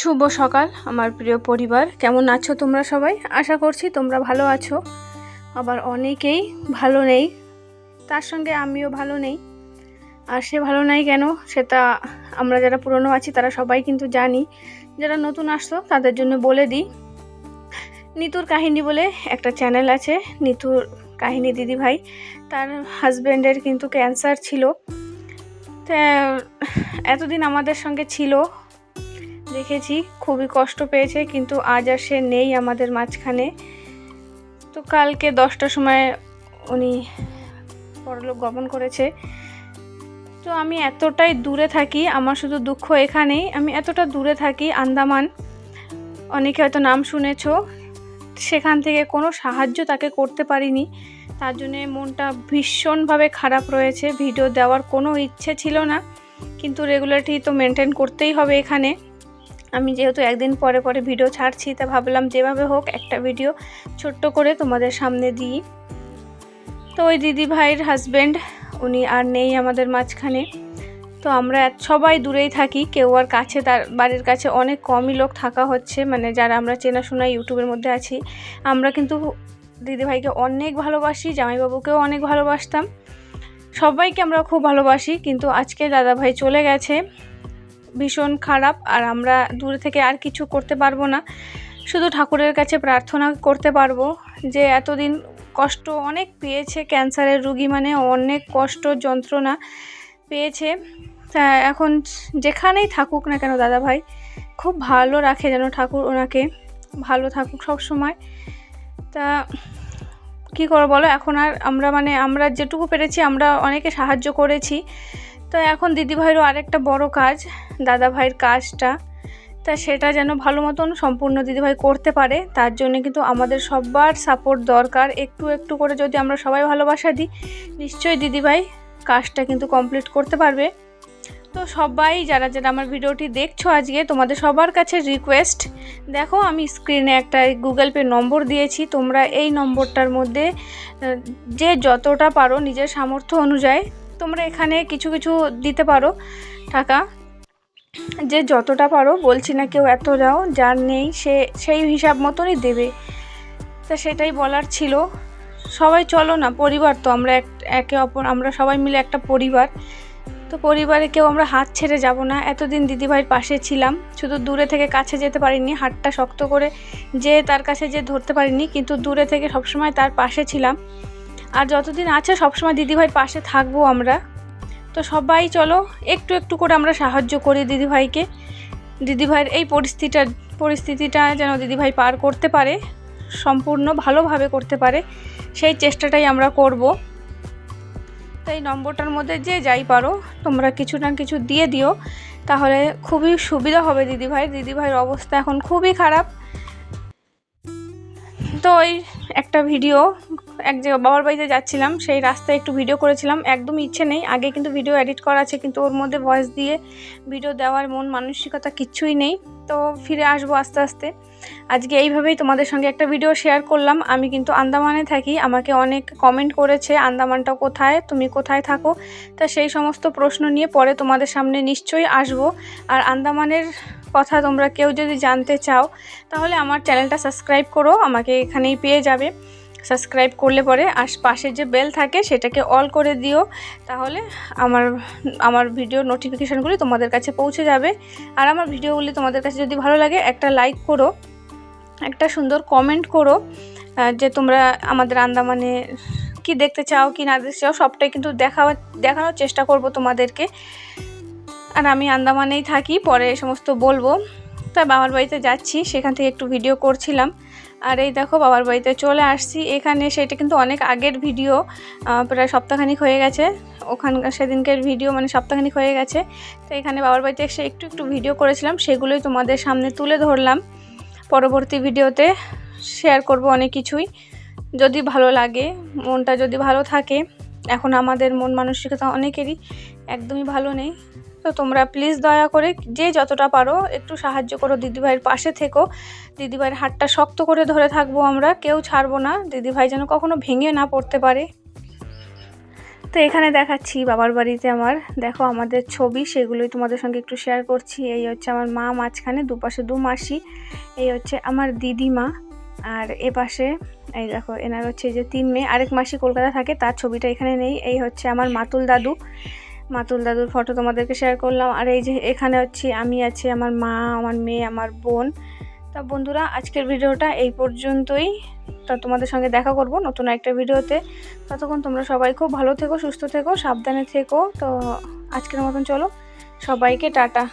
শুভ সকাল, আমার প্রিয় পরিবার। কেমন আছো তোমরা সবাই? আশা করছি তোমরা ভালো আছো। আবার অনেকেই ভালো নেই, তার সঙ্গে আমিও ভালো নেই। আর সে ভালো নাই কেন, সেটা আমরা যারা পুরনো আছি, তারা সবাই কিন্তু জানি। যারা নতুন আসতো তাদের জন্য বলে দিই। নিতুর কাহিনী বলে একটা চ্যানেল আছে, নিতুর কাহিনী দিদি ভাই। তার হাজব্যান্ডের কিন্তু ক্যান্সার ছিল। এতদিন আমাদের সঙ্গে ছিল। দেখেছি খুবই কষ্ট পেয়েছে, কিন্তু আজ আর সে নেই আমাদের মাঝখানে। তো কালকে দশটার সময় উনি পরলোক গমন করেছে। তো আমি এতটাই দূরে থাকি, আমার শুধু দুঃখ এখানেই, আমি এতটা দূরে থাকি, আন্দামান। অনেকে হয়তো নাম শুনেছো, সেখান থেকে কোনো সাহায্য তাকে করতে পারিনি। তার জন্যে মনটা ভীষণভাবে খারাপ রয়েছে, ভিডিও দেওয়ার কোনো ইচ্ছে ছিল না। কিন্তু রেগুলারটি তো মেনটেন করতেই হবে এখানে। আমি যেহেতু একদিন পরে পরে ভিডিও ছাড়ছি, তা ভাবলাম যেভাবে হোক একটা ভিডিও ছোট্ট করে তোমাদের সামনে দিই। তো ওই দিদি ভাইয়ের হাজব্যান্ড উনি আর নেই আমাদের মাঝখানে। তো আমরা সবাই দূরেই থাকি, কেউ আর কাছে, তার বাড়ির কাছে অনেক কমই লোক থাকা হচ্ছে মানে যারা আমরা চেনাশোনা ইউটিউবের মধ্যে আছি। আমরা কিন্তু দিদিভাইকে অনেক ভালোবাসি, জামাইবাবুকেও অনেক ভালোবাসতাম। সবাইকে আমরা খুব ভালোবাসি, কিন্তু আজকে দাদাভাই চলে গেছে। ভীষণ খারাপ আর আমরা দূরে থেকে আর কিছু করতে পারব না। শুধু ঠাকুরের কাছে প্রার্থনা করতে পারব যে এতদিন কষ্ট অনেক পেয়েছে ক্যান্সারের রুগী মানে অনেক কষ্ট যন্ত্রণা পেয়েছে। তা এখন যেখানেই থাকুক না কেন দাদা ভাই খুব ভালো রাখে যেন ঠাকুর ওনাকে, ভালো থাকুক সব সময়। তা কী করব বলো? এখন আর আমরা মানে আমরা যেটুকু পেরেছি, আমরা অনেকে সাহায্য করেছি। তো এখন দিদিভাইয়েরও আরেকটা বড় কাজ দাদা ভাইয়ের কাজটা। তা সেটা যেন ভালো মতন সম্পূর্ণ দিদিভাই করতে পারে, তার জন্য কিন্তু আমাদের সবার সাপোর্ট দরকার। একটু একটু করে যদি আমরা সবাই ভালোবাসা দিই, নিশ্চয়ই দিদিভাই কাজটা কিন্তু কমপ্লিট করতে পারবে। তো সবাই যারা যারা আমার ভিডিওটি দেখছ আজকে, তোমাদের সবার কাছে রিকোয়েস্ট দেখো আমি স্ক্রিনে একটা গুগল পে নম্বর দিয়েছি। তোমরা এই নম্বরটার মধ্যে যে যতটা পারো নিজের সামর্থ্য অনুযায়ী তোমরা এখানে কিছু কিছু দিতে পারো টাকা। যে যতটা পারো, বলছি না কেউ এত দাও, যার নেই সে, সেই হিসাব মতনই দেবে। তা সেটাই বলার ছিল। সবাই চলো না, পরিবার তো, আমরা এক, একে অপর, আমরা সবাই মিলে একটা পরিবার। তো পরিবারে কেউ আমরা হাত ছেড়ে যাব না। এতদিন দিদিভাইয়ের পাশে ছিলাম, শুধু দূরে থেকে কাছে যেতে পারিনি, হাতটা শক্ত করে যে তার কাছে যে ধরতে পারিনি, কিন্তু দূরে থেকে সবসময় তার পাশে ছিলাম। আর যতদিন আছে, সবসময় দিদিভাইয়ের পাশে থাকব আমরা। তো সবাই চলো, একটু একটু করে আমরা সাহায্য করি দিদিভাইকে। দিদিভাইয়ের এই পরিস্থিতিটা পরিস্থিতিটা যেন দিদিভাই পার করতে পারে, সম্পূর্ণ ভালোভাবে করতে পারে, সেই চেষ্টাটাই আমরা করব। তো এই নম্বরটার মধ্যে যে যাই পারো, তোমরা কিছু না কিছু দিয়ে দিও, তাহলে খুবই সুবিধা হবে দিদিভাই দিদিভাইয়ের অবস্থা এখন খুবই খারাপ। তো ওই একটা ভিডিও এক জায়গায় বাবার বাড়িতে যাচ্ছিলাম, সেই রাস্তায় একটু ভিডিও করেছিলাম। একদম ইচ্ছে নেই। আগে কিন্তু ভিডিও এডিট করা আছে, কিন্তু ওর মধ্যে ভয়েস দিয়ে ভিডিও দেওয়ার মন মানসিকতা কিচ্ছুই নেই। তো ফিরে আসব আস্তে আস্তে। আজকে এইভাবেই তোমাদের সঙ্গে একটা ভিডিও শেয়ার করলাম। আমি কিন্তু আন্দামানে থাকি। আমাকে অনেক কমেন্ট করেছে আন্দামানটা কোথায়? তুমি কোথায় থাকো? তা সেই সমস্ত প্রশ্ন নিয়ে পরে তোমাদের সামনে নিশ্চয়ই আসব। আর আন্দামানের কথা তোমরা কেউ যদি জানতে চাও, তাহলে আমার চ্যানেলটা সাবস্ক্রাইব করো। আমাকে এখানেই পেয়ে যাবে। সাবস্ক্রাইব করলে পরে আর পাশে যে বেল থাকে সেটাকে অল করে দিও, তাহলে আমার আমার ভিডিও নোটিফিকেশানগুলি তোমাদের কাছে পৌঁছে যাবে। আর আমার ভিডিওগুলি তোমাদের কাছে যদি ভালো লাগে, একটা লাইক করো, একটা সুন্দর কমেন্ট করো যে তোমরা আমাদের আন্দামানে কি দেখতে চাও, কি না দেখতে চাও, সবটাই কিন্তু দেখা দেখানোর চেষ্টা করব তোমাদেরকে। আর আমি আন্দামানেই থাকি, পরে সমস্ত বলব। তাই বাবার বাড়িতে যাচ্ছি, সেখান থেকে একটু ভিডিও করছিলাম। আর এই দেখো বাবার বাড়িতে চলে আসছি। এখানে সেটা কিন্তু অনেক আগের ভিডিও প্রায় সপ্তাহখানিক হয়ে গেছে। ওখানকার সেদিনকের ভিডিও মানে সপ্তাহখানিক হয়ে গেছে। তো এখানে বাবার বাড়িতে এসে একটু একটু ভিডিও করেছিলাম। সেগুলোই তোমাদের সামনে তুলে ধরলাম। পরবর্তী ভিডিওতে শেয়ার করব অনেক কিছুই। যদি ভালো লাগে, মনটা যদি ভালো থাকে এখন আমাদের মন মানসিকতা অনেকেরই একদমই ভালো নেই। তো তোমরা প্লিজ দয়া করে যে যতটা পারো একটু সাহায্য করো। দিদিভাইয়ের পাশে থেকো। দিদিভাইয়ের হাতটা শক্ত করে ধরে থাকব আমরা। কেউ ছাড়বো না। দিদিভাই যেন কখনো ভেঙে না পড়তে পারে। তো এখানে দেখাচ্ছি বাবার বাড়িতে আমার। দেখো আমাদের ছবি, সেগুলোই তোমাদের সঙ্গে একটু শেয়ার করছি। এই হচ্ছে আমার মা, মাঝখানে দুপাশে দু মাসি। এই হচ্ছে আমার দিদিমা। আর এ পাশে, এই দেখো, এনার হচ্ছে যে তিন মেয়ে, আরেক মাসি কলকাতা থাকে, তার ছবিটা এখানে নেই, এই হচ্ছে আমার মাতুল দাদু। মাতুল দাদুর ফটো তোমাদেরকে শেয়ার করলাম, আর এই যে এখানে হচ্ছে আমি আছি, আমার মা, আমার মেয়ে, আমার বোন। তা বন্ধুরা, আজকের ভিডিওটা এই পর্যন্তই। তা তোমাদের সঙ্গে দেখা করব নতুন একটা ভিডিওতে। ততক্ষণ তোমরা সবাই খুব ভালো থেকো, সুস্থ থেকো, সাবধানে থেকো। তো আজকের মতন চলো, সবাইকে টাটা।